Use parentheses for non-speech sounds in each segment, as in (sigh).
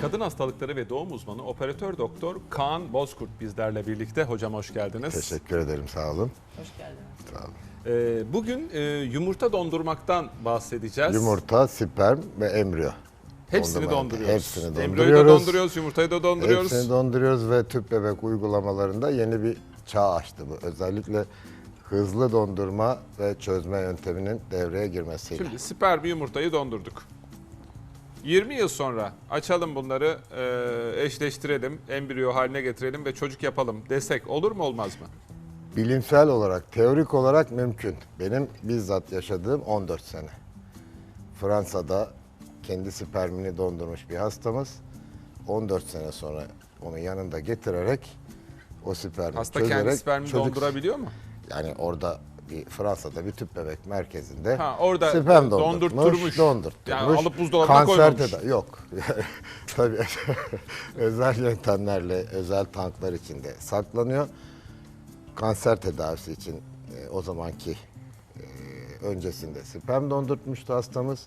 Kadın hastalıkları ve doğum uzmanı operatör doktor Kaan Bozkurt bizlerle birlikte. Hocam hoş geldiniz. Teşekkür ederim sağ olun. Hoş geldiniz. Sağ olun. Ee, bugün e, yumurta dondurmaktan bahsedeceğiz. Yumurta, sperm ve embriyo. Hepsini Dondurma. donduruyoruz. Hepsini Embriyoyu da donduruyoruz. donduruyoruz, yumurtayı da donduruyoruz. Hepsini donduruyoruz ve tüp bebek uygulamalarında yeni bir çağ açtı bu. Özellikle hızlı dondurma ve çözme yönteminin devreye girmesiyle. Şimdi sperm yumurtayı dondurduk. 20 yıl sonra açalım bunları, e, eşleştirelim, embriyo haline getirelim ve çocuk yapalım desek olur mu olmaz mı? Bilimsel olarak, teorik olarak mümkün. Benim bizzat yaşadığım 14 sene. Fransa'da kendi spermini dondurmuş bir hastamız 14 sene sonra onu yanında getirerek o spermi Hasta çözerek kendi spermini çocuk- dondurabiliyor mu? Yani orada bir Fransa'da bir tüp bebek merkezinde Ha, orada sperm dondurtmuş, dondurtturmuş. Yani alıp buzdolabına koymamış. teda- Yok. (laughs) Tabii (laughs) özel yöntemlerle, özel tanklar içinde saklanıyor. Kanser tedavisi için e, o zamanki e, öncesinde sperm dondurtmuştu hastamız.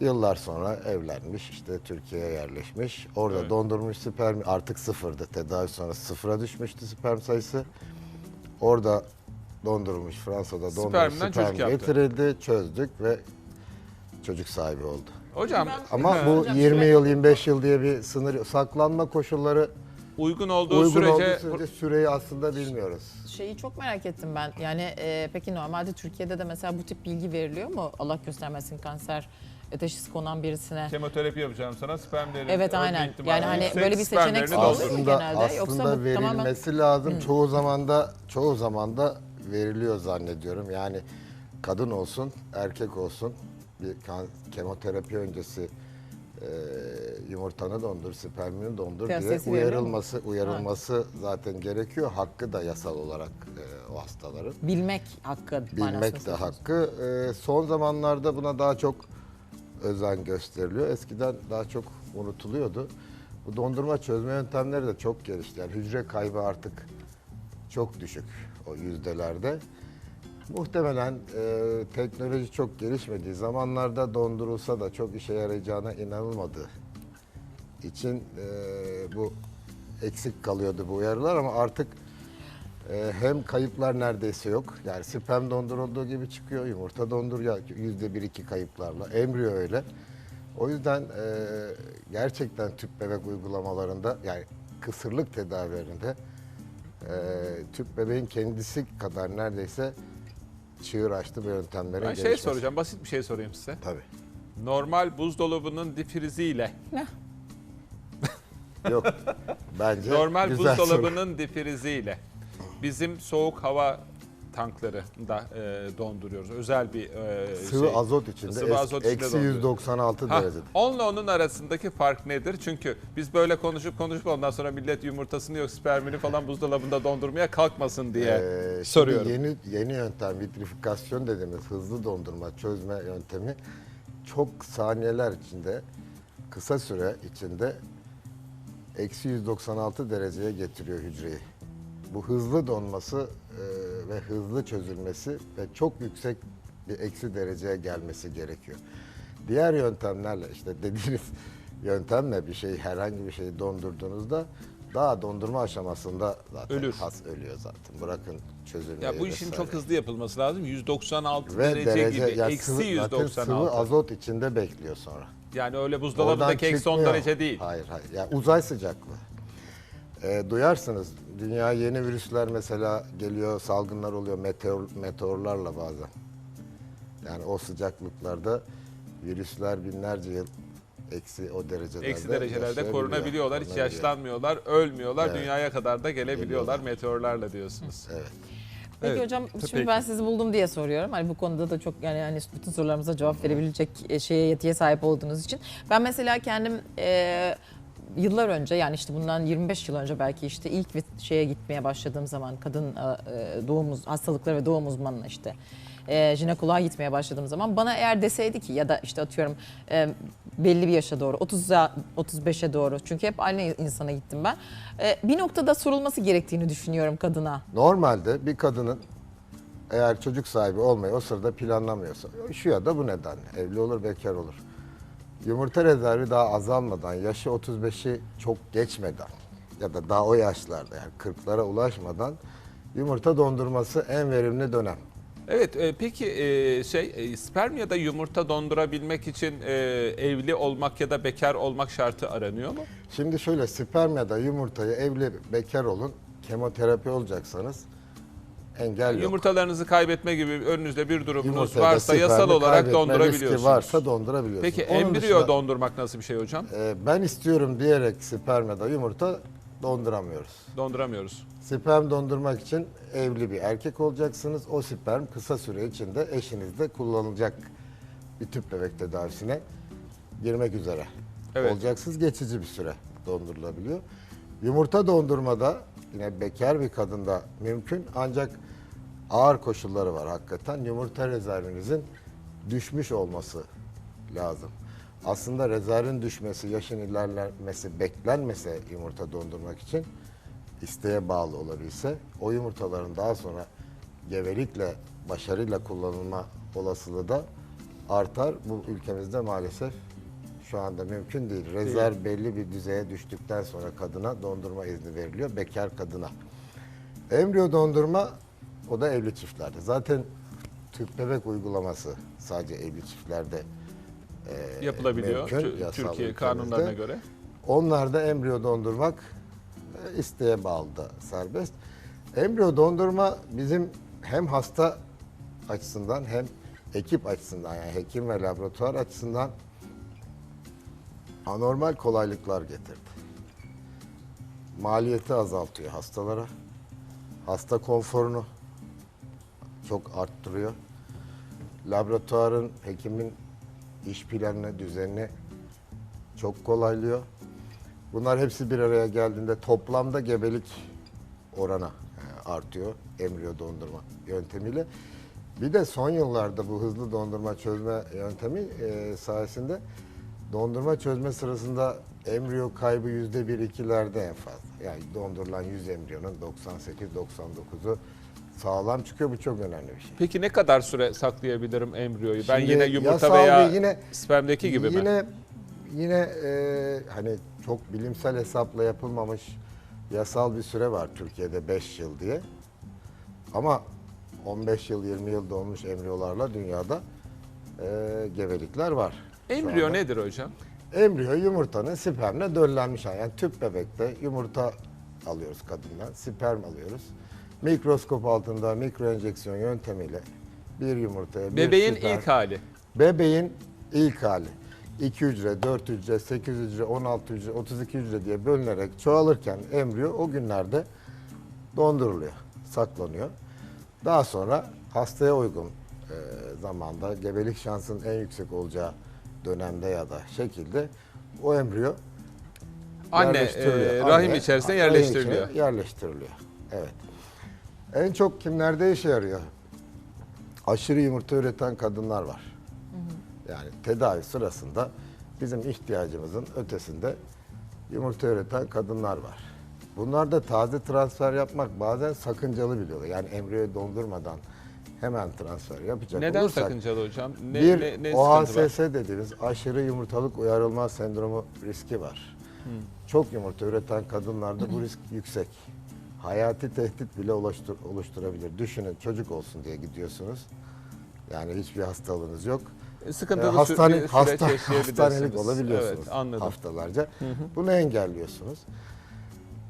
Yıllar sonra evlenmiş, işte Türkiye'ye yerleşmiş. Orada Evet. dondurmuş sperm artık sıfırdı. Tedavi sonrası sıfıra düşmüştü sperm sayısı. Orada dondurulmuş, Fransa'da dondurulmuş Spermden sperm çocuk yaptı. getirildi, çözdük ve çocuk sahibi oldu. Hocam Ama he, bu Hocam 20 süre- yıl, 25 yıl diye bir sınır. Saklanma koşulları uygun olduğu uygun sürece olduğu sürece süreyi aslında bilmiyoruz. Şeyi çok merak ettim ben. Yani e, peki normalde Türkiye'de de mesela bu tip bilgi veriliyor mu? Allah göstermesin kanser teşhisi konan birisine. kemoterapi yapacağım sana spermlerin Evet, aynen. Yani hani yüksek, böyle bir seçenek olur mu? Aslında genelde? aslında Yoksa bu tamamen- verilmesi lazım. Çoğu zaman da çoğu zaman da veriliyor zannediyorum. Yani kadın olsun, erkek olsun bir kemoterapi öncesi e, yumurtanı dondur, spermini dondur diye veriliyor mu? uyarılması uyarılması zaten gerekiyor. Hakkı da yasal olarak e, o hastaların. Bilmek hakkı Bilmek de hakkı. Ee, son zamanlarda buna daha çok özen gösteriliyor. Eskiden daha çok unutuluyordu. Bu dondurma çözme yöntemleri de çok gelişti. Yani hücre kaybı artık çok düşük o yüzdelerde. Muhtemelen e, teknoloji çok gelişmediği zamanlarda dondurulsa da çok işe yarayacağına inanılmadığı için e, bu eksik kalıyordu bu uyarılar ama artık ee, hem kayıplar neredeyse yok. Yani sperm dondurulduğu gibi çıkıyor. Yumurta dondur ya yüzde bir iki kayıplarla. Embriyo öyle. O yüzden e, gerçekten tüp bebek uygulamalarında yani kısırlık tedavilerinde e, tüp bebeğin kendisi kadar neredeyse çığır açtı bu yöntemlerin Ben şey gelişmesi. soracağım, basit bir şey sorayım size. Tabii. Normal buzdolabının difriziyle, (laughs) Yok. Bence normal güzel soru. buzdolabının difriziyle bizim soğuk hava tanklarında e, donduruyoruz. Özel bir e, Sıvı şey. azot içinde Sıvı azot içinde eksi donduruyoruz. 196 Ha, derecede. onunla onun arasındaki fark nedir? Çünkü biz böyle konuşup konuşup ondan sonra millet yumurtasını yok spermini falan buzdolabında dondurmaya kalkmasın diye Ee, şimdi soruyorum. Yeni yeni yöntem vitrifikasyon dediğimiz hızlı dondurma çözme yöntemi çok saniyeler içinde kısa süre içinde eksi 196 dereceye getiriyor hücreyi. Bu hızlı donması ve hızlı çözülmesi ve çok yüksek bir eksi dereceye gelmesi gerekiyor. Diğer yöntemlerle işte dediğiniz (laughs) yöntemle bir şey herhangi bir şeyi dondurduğunuzda daha dondurma aşamasında zaten Ölür. has ölüyor zaten. Bırakın çözülmeyi Ya bu işin vesaire. çok hızlı yapılması lazım. 196 ve derece, derece gibi. Eksi sıvı, zaten 196. sıvı azot içinde bekliyor sonra. Yani öyle buzdolabındaki eksi 10 çıkmıyor. derece değil. Hayır hayır. Ya uzay sıcaklığı. Ee, duyarsınız dünya yeni virüsler mesela geliyor salgınlar oluyor meteor, meteorlarla bazen. Yani o sıcaklıklarda virüsler binlerce yıl eksi o derecelerde Eksi derecelerde korunabiliyorlar, hiç yaşlanmıyorlar, ölmüyorlar, Evet. dünyaya kadar da gelebiliyorlar Geliyorlar. meteorlarla diyorsunuz. (laughs) Evet. Peki Evet, hocam şimdi ki. ben sizi buldum diye soruyorum. Hani bu konuda da çok yani hani bütün sorularımıza cevap verebilecek e, şeye yetiye sahip olduğunuz için. Ben mesela kendim e, yıllar önce yani işte bundan 25 yıl önce belki işte ilk bir şeye gitmeye başladığım zaman kadın e, doğum uz- hastalıkları ve doğum uzmanına işte e, jinekoloğa gitmeye başladığım zaman bana eğer deseydi ki ya da işte atıyorum e, belli bir yaşa doğru 30'a 35'e doğru çünkü hep aynı insana gittim ben. E, bir noktada sorulması gerektiğini düşünüyorum kadına. Normalde bir kadının eğer çocuk sahibi olmayı o sırada planlamıyorsa şu ya da bu nedenle evli olur bekar olur. Yumurta rezervi daha azalmadan, yaşı 35'i çok geçmeden ya da daha o yaşlarda yani 40'lara ulaşmadan yumurta dondurması en verimli dönem. Evet, e, peki e, şey e, sperm ya da yumurta dondurabilmek için e, evli olmak ya da bekar olmak şartı aranıyor mu? Şimdi şöyle sperm ya da yumurtayı evli bekar olun, kemoterapi olacaksanız engel yok. Yumurtalarınızı kaybetme gibi önünüzde bir durumunuz Yumurtada varsa yasal olarak dondurabiliyorsunuz. varsa dondurabiliyorsunuz. Peki Onun embriyo dışında, dondurmak nasıl bir şey hocam? e, ben istiyorum diyerek sperm ya da yumurta donduramıyoruz. Donduramıyoruz. Sperm dondurmak için evli bir erkek olacaksınız. O sperm kısa süre içinde eşinizde kullanılacak bir tüp bebek tedavisine girmek üzere Evet. olacaksınız. Geçici bir süre dondurulabiliyor. Yumurta dondurmada yine bekar bir kadında mümkün ancak ağır koşulları var hakikaten. Yumurta rezervinizin düşmüş olması lazım. Aslında rezervin düşmesi, yaşın ilerlemesi, beklenmese yumurta dondurmak için isteğe bağlı olabilse o yumurtaların daha sonra gevelikle, başarıyla kullanılma olasılığı da artar. Bu ülkemizde maalesef şu anda mümkün değil. Rezerv belli bir düzeye düştükten sonra kadına dondurma izni veriliyor. Bekar kadına. Embriyo dondurma o da evli çiftlerde. Zaten tüp bebek uygulaması sadece evli çiftlerde e, Yapılabiliyor mümkün, Türkiye kanunlarına göre. Onlarda embriyo dondurmak e, isteğe bağlı da serbest. Embriyo dondurma bizim hem hasta açısından hem ekip açısından yani hekim ve laboratuvar açısından anormal kolaylıklar getirdi. Maliyeti azaltıyor hastalara. Hasta konforunu çok arttırıyor. Laboratuvarın, hekimin iş planını, düzenini çok kolaylıyor. Bunlar hepsi bir araya geldiğinde toplamda gebelik oranı e, artıyor embriyo dondurma yöntemiyle. Bir de son yıllarda bu hızlı dondurma çözme yöntemi e, sayesinde dondurma çözme sırasında embriyo kaybı yüzde bir ikilerde en fazla. Yani dondurulan 100 embriyonun 98-99'u sağlam çıkıyor. Bu çok önemli bir şey. Peki ne kadar süre saklayabilirim embriyoyu? Ben Şimdi yine yumurta yasal veya bir yine- spermdeki gibi mi? yine, Yine e, hani çok bilimsel hesapla yapılmamış yasal bir süre var Türkiye'de 5 yıl diye. Ama 15 yıl 20 yıl doğmuş embriyolarla dünyada e, gebelikler var. Embriyo anda. nedir hocam? Embriyo yumurtanın spermle döllenmiş hali. Yani tüp bebekte yumurta alıyoruz kadından, sperm alıyoruz. Mikroskop altında mikro enjeksiyon yöntemiyle bir yumurtaya bir Bebeğin sperm- ilk hali. Bebeğin ilk hali. 2 hücre, 4 hücre, 8 hücre, 16 hücre, 32 hücre diye bölünerek çoğalırken embriyo o günlerde donduruluyor, saklanıyor. Daha sonra hastaya uygun e, zamanda gebelik şansının en yüksek olacağı dönemde ya da şekilde o embriyo Anne e, rahim Anne, içerisine yerleştiriliyor. içine yerleştiriliyor. Evet. En çok kimlerde işe yarıyor? Aşırı yumurta üreten kadınlar var. Yani tedavi sırasında bizim ihtiyacımızın ötesinde yumurta üreten kadınlar var. Bunlarda taze transfer yapmak bazen sakıncalı biliyorlar. Yani embriyoyu dondurmadan hemen transfer yapacak Neden olursak, sakıncalı hocam? Ne, bir ne, ne var? dediğimiz aşırı yumurtalık uyarılma sendromu riski var. Çok yumurta üreten kadınlarda bu risk (clears throat) yüksek. Hayati tehdit bile oluştur, oluşturabilir. Düşünün çocuk olsun diye gidiyorsunuz. Yani hiçbir hastalığınız yok. E, Sıkıntılı Ee, hastane, süreç hasta, hastanelik olabiliyorsunuz Evet anladım. haftalarca. Bunu engelliyorsunuz.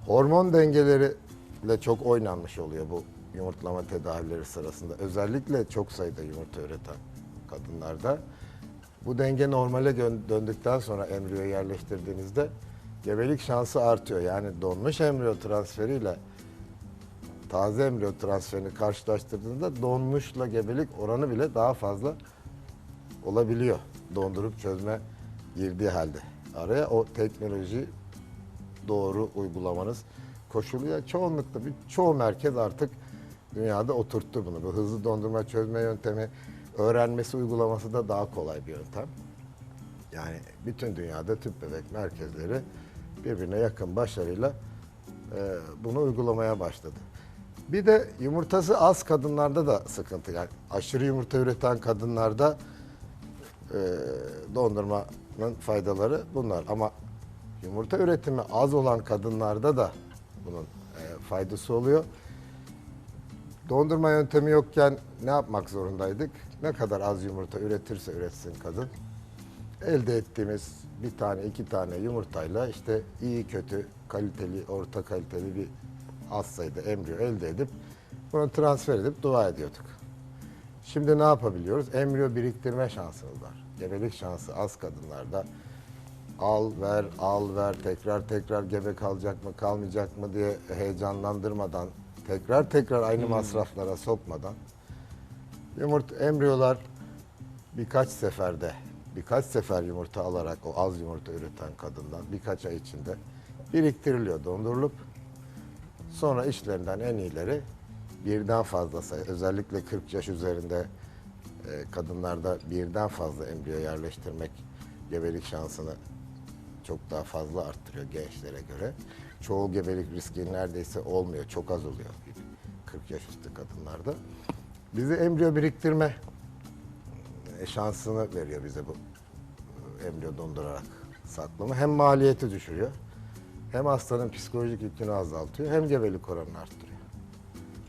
Hormon dengeleriyle çok oynanmış oluyor bu yumurtlama tedavileri sırasında. Özellikle çok sayıda yumurta üreten kadınlarda. Bu denge normale döndükten sonra embriyo yerleştirdiğinizde gebelik şansı artıyor. Yani donmuş embriyo transferiyle taze embriyo transferini karşılaştırdığında donmuşla gebelik oranı bile daha fazla olabiliyor. Dondurup çözme girdiği halde. Araya o teknoloji doğru uygulamanız koşuluyor. Çoğunlukla bir çoğu merkez artık dünyada oturttu bunu. Bu hızlı dondurma çözme yöntemi öğrenmesi uygulaması da daha kolay bir yöntem. Yani bütün dünyada tüp bebek merkezleri birbirine yakın başarıyla e, bunu uygulamaya başladı. Bir de yumurtası az kadınlarda da sıkıntı. Yani aşırı yumurta üreten kadınlarda e, dondurma faydaları bunlar. Ama yumurta üretimi az olan kadınlarda da bunun e, faydası oluyor. Dondurma yöntemi yokken ne yapmak zorundaydık? Ne kadar az yumurta üretirse üretsin kadın. Elde ettiğimiz bir tane iki tane yumurtayla işte iyi kötü kaliteli orta kaliteli bir az sayıda embriyo elde edip bunu transfer edip dua ediyorduk. Şimdi ne yapabiliyoruz? Embriyo biriktirme şansımız var. Gebelik şansı az kadınlarda. Al ver, al ver, tekrar tekrar gebe kalacak mı, kalmayacak mı diye heyecanlandırmadan, tekrar tekrar aynı masraflara sokmadan yumurta embriyolar birkaç seferde, birkaç sefer yumurta alarak o az yumurta üreten kadından birkaç ay içinde biriktiriliyor, dondurulup sonra işlerinden en iyileri birden fazla sayı, özellikle 40 yaş üzerinde e, kadınlarda birden fazla embriyo yerleştirmek gebelik şansını çok daha fazla arttırıyor gençlere göre. Çoğu gebelik riski neredeyse olmuyor, çok az oluyor 40 yaş üstü kadınlarda. Bizi embriyo biriktirme e, şansını veriyor bize bu e, embriyo dondurarak saklama. Hem maliyeti düşürüyor, hem hastanın psikolojik yükünü azaltıyor, hem gebelik oranını arttırıyor.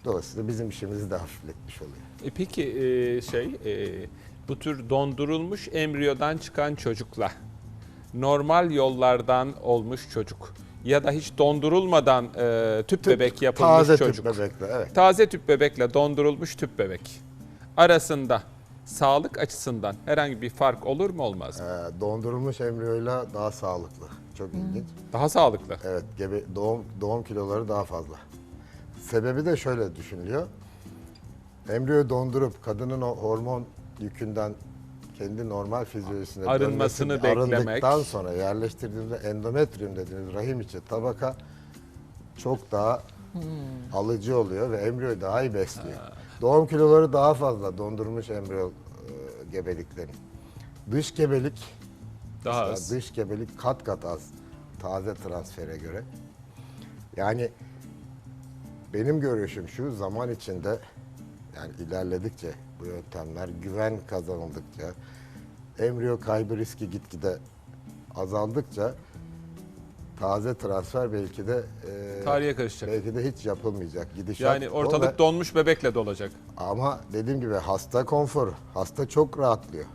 Dolayısıyla bizim işimizi de hafifletmiş oluyor. E peki e, şey e, bu tür dondurulmuş embriyodan çıkan çocukla normal yollardan olmuş çocuk ya da hiç dondurulmadan e, tüp, bebek yapılmış Taze çocuk. tüp bebekle, evet. Taze tüp bebekle dondurulmuş tüp bebek arasında sağlık açısından herhangi bir fark olur mu olmaz mı? Ee, dondurulmuş embriyoyla daha sağlıklı. Çok ilginç. Daha sağlıklı. Evet, gebe, doğum, doğum kiloları daha fazla. Sebebi de şöyle düşünülüyor. Embriyoyu dondurup kadının o hormon yükünden kendi normal fizyolojisine Arınmasını dönmesi- beklemek. Arındıktan sonra yerleştirdiğimizde endometrium dediğimiz rahim içi tabaka çok daha alıcı oluyor ve embriyoyu daha iyi besliyor. Doğum kiloları daha fazla dondurulmuş embriyo e, gebeliklerin. Dış gebelik Daha az. Dış gebelik kat kat az taze transfere göre. Yani benim görüşüm şu zaman içinde yani ilerledikçe bu yöntemler güven kazanıldıkça embriyo kaybı riski gitgide azaldıkça taze transfer belki de e, Tarihe karışacak. belki de hiç yapılmayacak. Gidişat Yani ortalık ve- donmuş bebekle dolacak. ama dediğim gibi hasta konforu. Hasta çok rahatlıyor.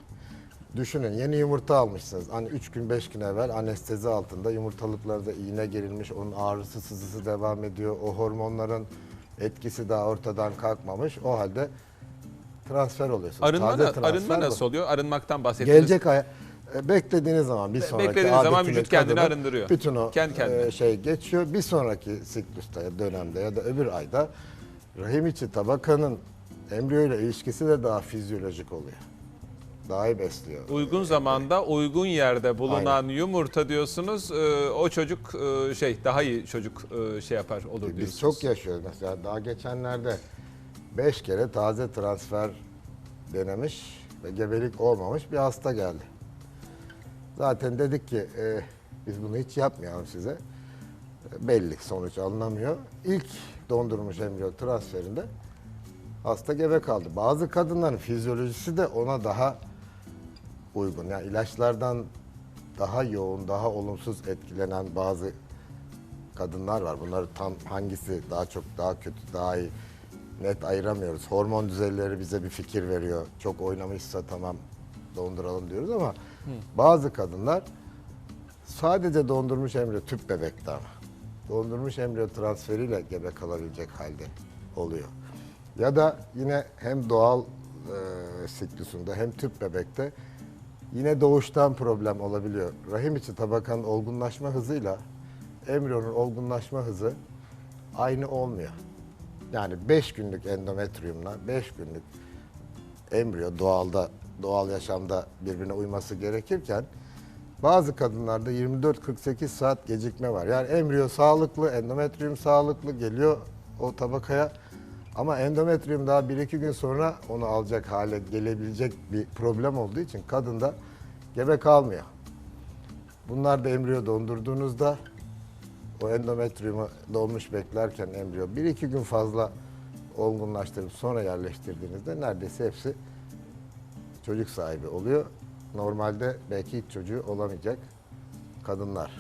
Düşünün yeni yumurta almışsınız. Hani 3 gün 5 gün evvel anestezi altında yumurtalıklarda iğne gerilmiş. Onun ağrısı sızısı devam ediyor. O hormonların etkisi daha ortadan kalkmamış. O halde transfer oluyorsunuz. Arınma, Taze transfer arınma bu. nasıl oluyor? Arınmaktan bahsettiniz. Gelecek ay e, beklediğiniz zaman bir sonraki beklediğiniz zaman vücut kendini kadının arındırıyor. Bütün o Kendi kendine. e, şey geçiyor. Bir sonraki siklüste dönemde ya da öbür ayda rahim içi tabakanın embriyo ile ilişkisi de daha fizyolojik oluyor. Daha iyi besliyor. Uygun zamanda uygun yerde bulunan yumurta diyorsunuz. e, o çocuk e, şey daha iyi çocuk e, şey yapar olur diyorsunuz. Biz çok yaşıyoruz mesela daha geçenlerde 5 kere taze transfer denemiş ve gebelik olmamış bir hasta geldi. Zaten dedik ki e, biz bunu hiç yapmayalım size. E, belli sonuç alınamıyor. İlk dondurmuş embriyo transferinde hasta gebe kaldı. Bazı kadınların fizyolojisi de ona daha uygun. Yani ilaçlardan daha yoğun, daha olumsuz etkilenen bazı kadınlar var. Bunları tam hangisi daha çok daha kötü, daha iyi net ayıramıyoruz. Hormon düzeyleri bize bir fikir veriyor. Çok oynamışsa tamam donduralım diyoruz ama bazı kadınlar sadece dondurmuş embriyo tüp bebekte ama dondurmuş embriyo transferiyle gebe kalabilecek halde oluyor. Ya da yine hem doğal e, siklusunda hem tüp bebekte yine doğuştan problem olabiliyor. Rahim içi tabakanın olgunlaşma hızıyla embriyonun olgunlaşma hızı aynı olmuyor. Yani 5 günlük endometriumla 5 günlük embriyo doğalda doğal yaşamda birbirine uyması gerekirken bazı kadınlarda 24-48 saat gecikme var. Yani embriyo sağlıklı, endometrium sağlıklı geliyor o tabakaya ama endometrium daha 1-2 gün sonra onu alacak hale gelebilecek bir problem olduğu için kadında gebe kalmıyor. Bunlar da embriyo dondurduğunuzda o endometriumu dolmuş beklerken embriyo 1-2 gün fazla olgunlaştırıp sonra yerleştirdiğinizde neredeyse hepsi çocuk sahibi oluyor. normalde belki hiç çocuğu olamayacak kadınlar.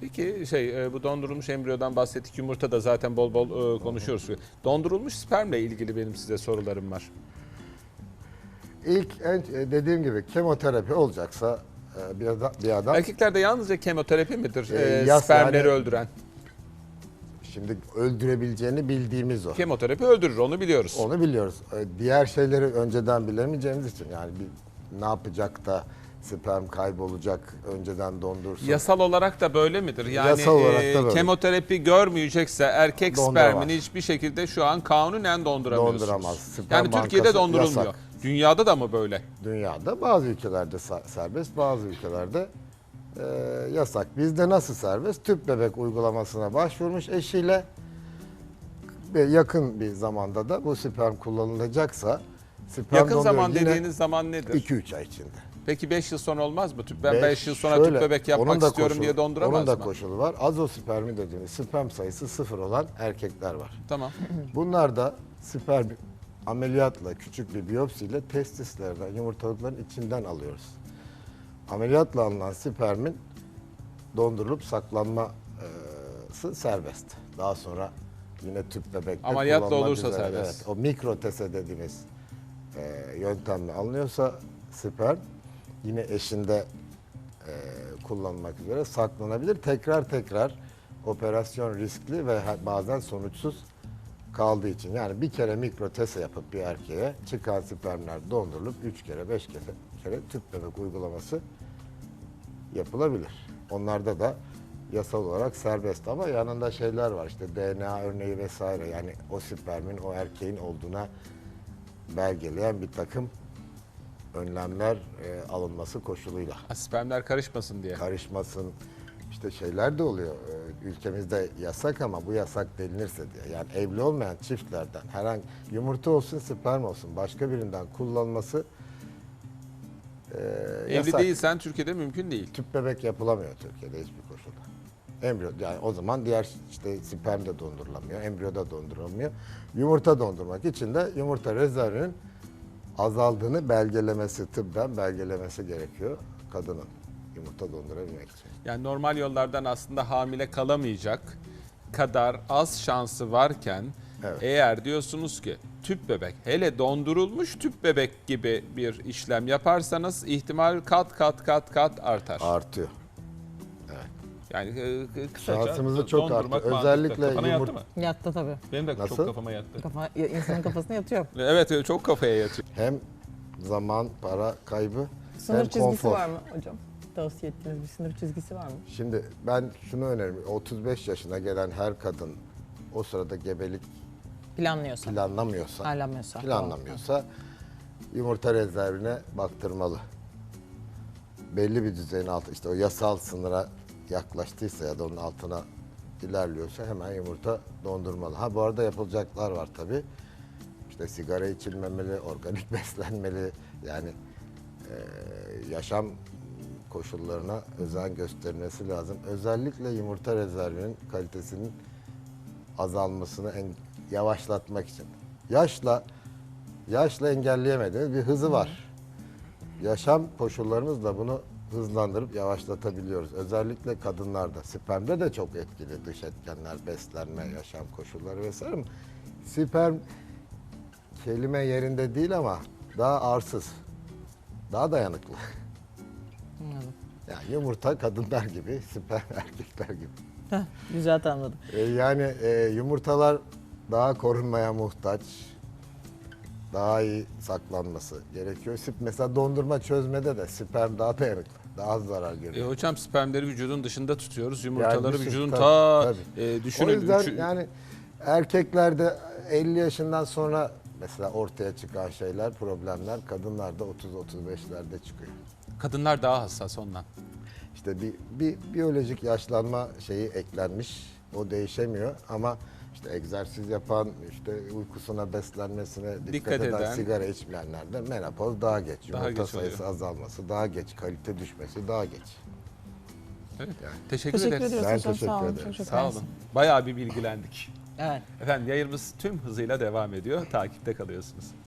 Peki şey e, bu dondurulmuş embriyodan bahsettik. Yumurta da zaten bol bol e, konuşuyoruz. Dondurulmuş spermle ilgili benim size sorularım var. İlk en, e, dediğim gibi kemoterapi olacaksa bir adam, bir adam Erkeklerde yalnızca kemoterapi midir E, e, yas- spermleri yani- öldüren? şimdi öldürebileceğini bildiğimiz o. Kemoterapi öldürür onu biliyoruz. Onu biliyoruz. E, Diğer şeyleri önceden bilemeyeceğimiz için yani bir, ne yapacak da sperm kaybolacak önceden dondursun. Yasal olarak da böyle midir? Yani Yasal olarak e, da böyle. kemoterapi görmeyecekse erkek Donduramaz. spermini hiçbir şekilde şu an kanunen donduramıyorsunuz. Donduramaz. Sperm Yani Türkiye'de bankası dondurulmuyor. yasak. Dünyada da mı böyle? Dünyada bazı ülkelerde serbest, bazı ülkelerde e, yasak. Bizde nasıl serbest? Tüp bebek uygulamasına başvurmuş eşiyle yakın bir zamanda da bu sperm kullanılacaksa sperm Yakın zaman dediğiniz zaman nedir? 2-3 ay içinde. Peki 5 yıl sonra olmaz mı? Tüp- Ben Beş- 5 yıl sonra şöyle, tüp bebek yapmak istiyorum koşulu- diye donduramaz Onun da mı? koşulu var. Azospermi dediğimiz sperm sayısı sıfır olan erkekler var. Tamam. Bunlar da sperm ameliyatla küçük bir biyopsiyle testislerden, yumurtalıkların içinden alıyoruz. Ameliyatla alınan spermin dondurulup saklanması serbest. Daha sonra yine tüp bebekte Ameliyatla olursa üzere, serbest. Evet, o mikrotese dediğimiz e, yöntemle alınıyorsa sperm yine eşinde e, kullanmak üzere saklanabilir. Tekrar tekrar operasyon riskli ve bazen sonuçsuz kaldığı için. Yani bir kere mikrotese yapıp bir erkeğe çıkan spermler dondurulup 3 kere 5 kere, kere tüp bebek uygulaması yapılabilir. Onlarda da yasal olarak serbest ama yanında şeyler var işte DNA örneği vesaire yani o spermin o erkeğin olduğuna belgeleyen bir takım önlemler e, alınması koşuluyla Ha, Spermler karışmasın diye. karışmasın işte şeyler de oluyor. Ee, Ülkemizde yasak ama bu yasak delinirse diye. Yani evli olmayan çiftlerden herhangi yumurta olsun sperm olsun başka birinden kullanılması e, Evli yasak. değilsen Türkiye'de mümkün değil. Tüp bebek yapılamıyor Türkiye'de hiçbir koşulda. Embriyo yani o zaman diğer işte sperm de dondurulamıyor, embriyo da dondurulamıyor. Yumurta dondurmak için de yumurta rezervinin azaldığını belgelemesi, tıbben belgelemesi gerekiyor kadının yumurta dondurabilmek için. Yani normal yollardan aslında hamile kalamayacak kadar az şansı varken Evet. eğer diyorsunuz ki tüp bebek hele dondurulmuş tüp bebek gibi bir işlem yaparsanız ihtimal kat kat kat kat artar. Artıyor. Yani e, kısaca Şansımızı çok arttı. mantıklı. Özellikle Kafana yattı yumurt- mı? Yattı tabii. Benim de Nasıl? çok kafama yattı. Kafa, insanın kafasına yatıyor. (laughs) Evet evet, çok kafaya yatıyor. Hem zaman, para kaybı Sınır hem çizgisi konfor. var mı hocam? Tavsiye ettiğiniz bir sınır çizgisi var mı? Şimdi ben şunu öneririm. 35 yaşına gelen her kadın o sırada gebelik Planlıyorsa. planlamıyorsa, Planlamıyorsa. planlamıyorsa yumurta rezervine baktırmalı. Belli bir düzeyin altı işte o yasal sınıra yaklaştıysa ya da onun altına ilerliyorsa hemen yumurta dondurmalı. Ha bu arada yapılacaklar var tabi. İşte sigara içilmemeli, organik (laughs) beslenmeli yani e, yaşam koşullarına özen gösterilmesi lazım. Özellikle yumurta rezervinin kalitesinin azalmasını en, yavaşlatmak için. Yaşla yaşla engelleyemediğimiz bir hızı var. Yaşam koşullarımızla bunu hızlandırıp yavaşlatabiliyoruz. Özellikle kadınlarda. Spermde de çok etkili dış etkenler, beslenme, yaşam koşulları vesaire. Sperm kelime yerinde değil ama daha arsız, daha dayanıklı. Anladım. Yani yumurta kadınlar gibi, sperm (laughs) erkekler gibi. Heh, güzel anladım. E, yani e, yumurtalar daha korunmaya muhtaç. Daha iyi saklanması gerekiyor. Sip mesela dondurma çözmede de sperm daha dayanıklı. Daha az zarar E, görüyor. hocam spermleri vücudun dışında tutuyoruz. Yumurtaları düşün, vücudun tabii, ta tabii. e, o düşünün. yüzden üçü- yani erkeklerde 50 yaşından sonra mesela ortaya çıkan şeyler, problemler kadınlarda 30-35'lerde çıkıyor. Kadınlar daha hassas ondan. İşte bir, bir biyolojik yaşlanma şeyi eklenmiş. O değişemiyor ama işte egzersiz yapan, işte uykusuna, beslenmesine dikkat, Dikkat eden, eden- sigara içmeyenlerde menopoz daha geç. Daha Yumurta geç oluyor. sayısı azalması daha geç, kalite düşmesi daha geç. Evet. Teşekkür, Teşekkür ederiz. Ben teşekkür Sağ olun. ederim. Çok Sağ olun. Bayağı bir bilgilendik. Evet. Efendim yayınımız tüm hızıyla devam ediyor. Takipte kalıyorsunuz.